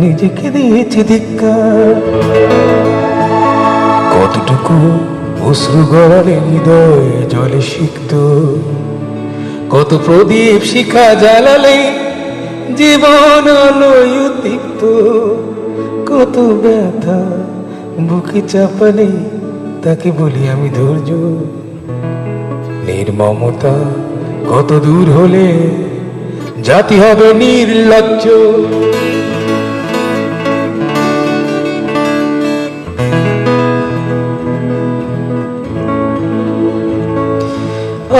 নিজেকে দিয়েছি ধিক্কার। কতটুকু অশ্রু গড়ালে হৃদয় জলে সিক্ত। কত প্রদীপ শিখা জ্বালালে জীবন আলোয় কত ব্যথা বুকে চাপালে তাকে বলি আমি ধৈর্য। নির্মমতা কত দূর হলে জাতি হবে নির্লজ্জ।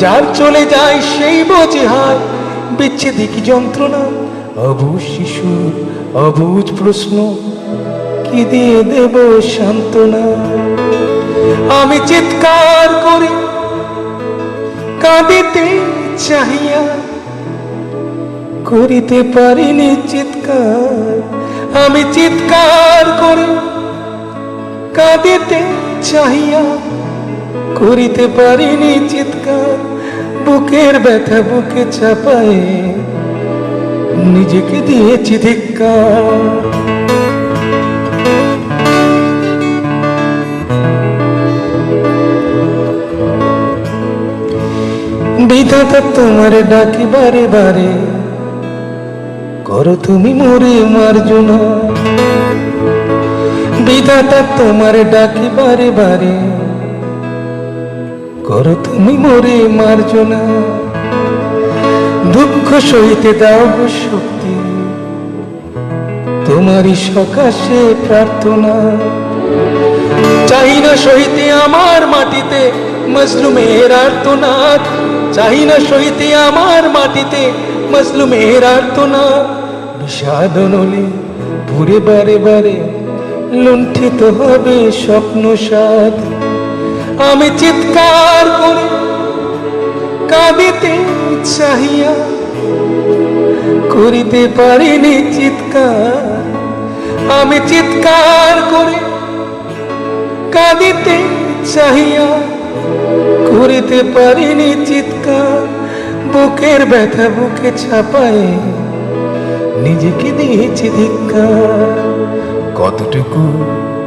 যার চলে যায় সেই বোঝে হায়। বিচ্ছেদে কি যন্ত্রণা, অবুজ শিশু, অবুজ প্রশ্ন, কি দিয়ে দেব সান্ত্বনা? আমি চিৎকার করি, কাঁদিতে চাহিয়া, করিতে পারিনি চিৎকার। আমি চিৎকার করে, কাঁদিতে চাহিয়া করিতে পারিনি চিৎকার, বুকের ব্যথা বুকে চাপায় নিজেকে দিয়েছি ধিক্কার। বিধাতা তোমার ডাকি বারে বারে, করো তুমি মোরে মার্জনা। বিধাতা তোমার ডাকি বারে বারে করো তুমি মোরে মার্জনা দুঃখ সইতে দাও শক্তি। তোমারই সকাশে প্রার্থনা। চাই না সহিতে আমার মাটিতে মজলুমের আর্তনাদ। চাই না সহিতে আমার মাটিতে মজলুমের আর্তনাদ। বিষাদ নলে পুরে বারে বারে লুণ্ঠিত হবে স্বপ্ন সাদ আমি চিৎকার করি কাঁদিতে চাহিয়া করিতে পারিনি চিৎকার। আমি চিৎকার করে কাঁদিতে চাহিয়া করিতে পারিনি চিৎকার। বুকের ব্যথা বুকে ছাপায় নিজেকে দিয়েছি ধিক্কার। কতটুকু